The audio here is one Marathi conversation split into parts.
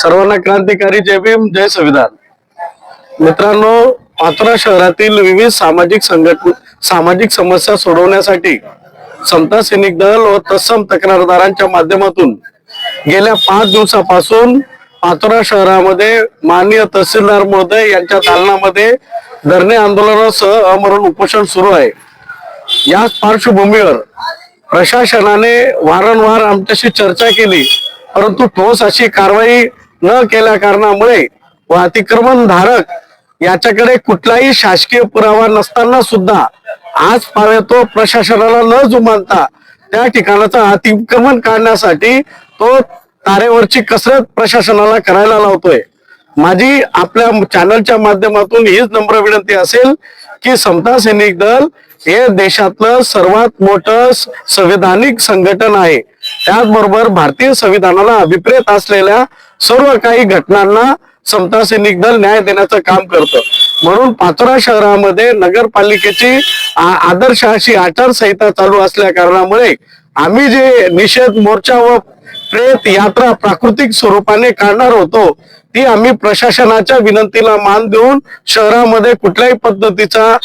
सर्वांना क्रांतिकारी जय भीम जय संविधान. मित्रांनो पाथरा शहरातील विविध सामाजिक संघटन सामाजिक समस्या सोडवण्यासाठी समता सैनिक दल व तत्सम तक्रारदारांच्या माध्यमातून गेल्या पाच दिवसापासून पाथरा शहरामध्ये माननीय तहसीलदार महोदय यांच्या दालनामध्ये धरणे आंदोलनासह अमरण उपोषण सुरू आहे. याच पार्श्वभूमीवर प्रशासनाने वारंवार आमच्याशी चर्चा केली परंतु ठोस अशी कारवाई न केल्या कारणामुळे व अतिक्रमण धारक याच्याकडे कुठलाही शासकीय पुरावा नसताना सुद्धा आज पावेतो प्रशासनाला न जुमानता त्या ठिकाणाचं अतिक्रमण काढण्यासाठी तो तारेवरची कसरत प्रशासनाला करायला लावतोय. माझी आपल्या चॅनलच्या माध्यमातून हीच नम्र विनंती असेल की समता सैनिक दल हे देशातलं सर्वात मोठं संविधानिक संघटन आहे. त्याचबरोबर भारतीय संविधानाला अभिप्रेत असलेल्या सर्व काही घटनांना समता सैनिक दल न्याय देण्याचं काम करतं. म्हणून पाचोरा शहरामध्ये नगरपालिकेची आदर्श अशी आचारसंहिता चालू असल्या कारणामुळे आम्ही जे निषेध मोर्चा व प्रेत यात्रा प्राकृतिक स्वरूपाने काढणार होतो ती आम्ही प्रशासनाच्या विनंतीला मान देऊन शहरामध्ये कुठल्याही पद्धतीचा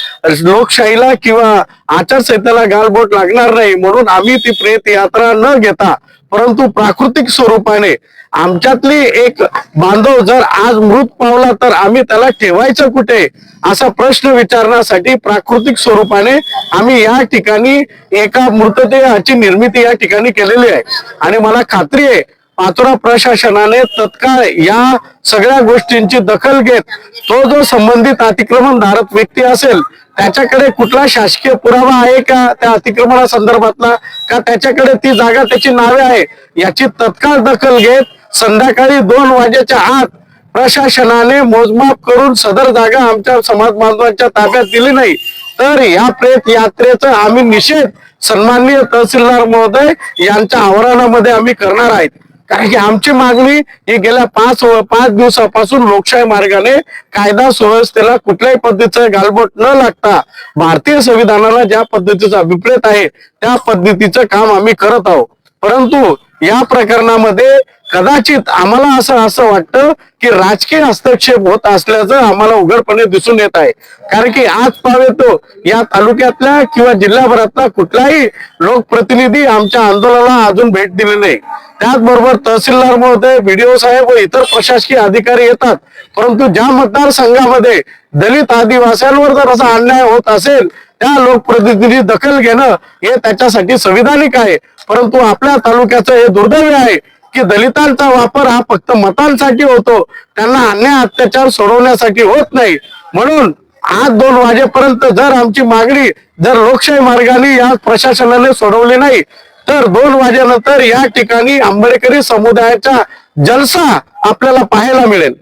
लोकशाहीला किंवा आचारसंहितेला गालबोट लागणार नाही म्हणून आम्ही ती प्रेत यात्रा न घेता परंतु प्राकृतिक स्वरूपाने आमच्यातली एक बांधव जर आज मृत पावला तर आम्ही त्याला ठेवायचं कुठे? असा प्रश्न विचारण्यासाठी प्राकृतिक स्वरूपाने आम्ही या ठिकाणी एका मृतदेहाची निर्मिती या ठिकाणी केलेली आहे. आणि मला खात्री आहे पाचोरा प्रशासनाने तत्काळ या सगळ्या गोष्टींची दखल घेत तो जो संबंधित अतिक्रमण धारक व्यक्ती असेल त्याच्याकडे कुठला शासकीय पुरावा आहे का त्या अतिक्रमणा संदर्भातला का त्याच्याकडे ती जागा त्याची नावे आहे? याची तत्काळ दखल घेत संध्याकाळी दोन वाजेच्या आत प्रशासनाने मोजमाप करून सदर जागा आमच्या समाज बांधवांच्या ताब्यात दिली नाही. तर या प्रेत यात्रेचा आम्ही निषेध सन्माननीय तहसीलदार महोदय यांच्या आवारणामध्ये आम्ही करणार आहेत. कारण की आमची मागणी ही गेल्या पाच व पाच दिवसापासून लोकशाही मार्गाने कायदा सुव्यवस्थेला कुठल्याही पद्धतीचं गालबोट न लागता भारतीय संविधानाला ज्या पद्धतीचा अभिप्रेत आहे त्या पद्धतीचं काम आम्ही करत आहोत. परंतु या प्रकरणामध्ये कदाचित आम्हाला असं असं वाटतं की राजकीय हस्तक्षेप होत असल्याचं आम्हाला उघडपणे दिसून येत आहे. कारण की आज पावेतो या तालुक्यातल्या किंवा जिल्हाभरातला कुठलाही लोकप्रतिनिधी आमच्या आंदोलनाला अजून भेट दिली नाही. त्याचबरोबर तहसीलदार महोदय बीडीओ साहेब व इतर प्रशासकीय अधिकारी येतात. परंतु ज्या मतदारसंघामध्ये दलित आदिवास्यांवर जर असा अन्याय होत असेल त्या लोकप्रतिनिधी दखल घेणं हे त्याच्यासाठी संविधानिक आहे. परंतु आपल्या तालुक्याचं हे दुर्दैव आहे की दलितांचा वापर हा फक्त मतांसाठी होतो. त्यांना अन्याय अत्याचार सोडवण्यासाठी होत नाही. म्हणून आज दोन वाजेपर्यंत जर आमची मागणी जर लोकशाही मार्गाने या प्रशासनाने सोडवली नाही तर दोन वाजेनंतर या ठिकाणी आंबेडकरी समुदायाचा जलसा आपल्याला पाहायला मिळेल.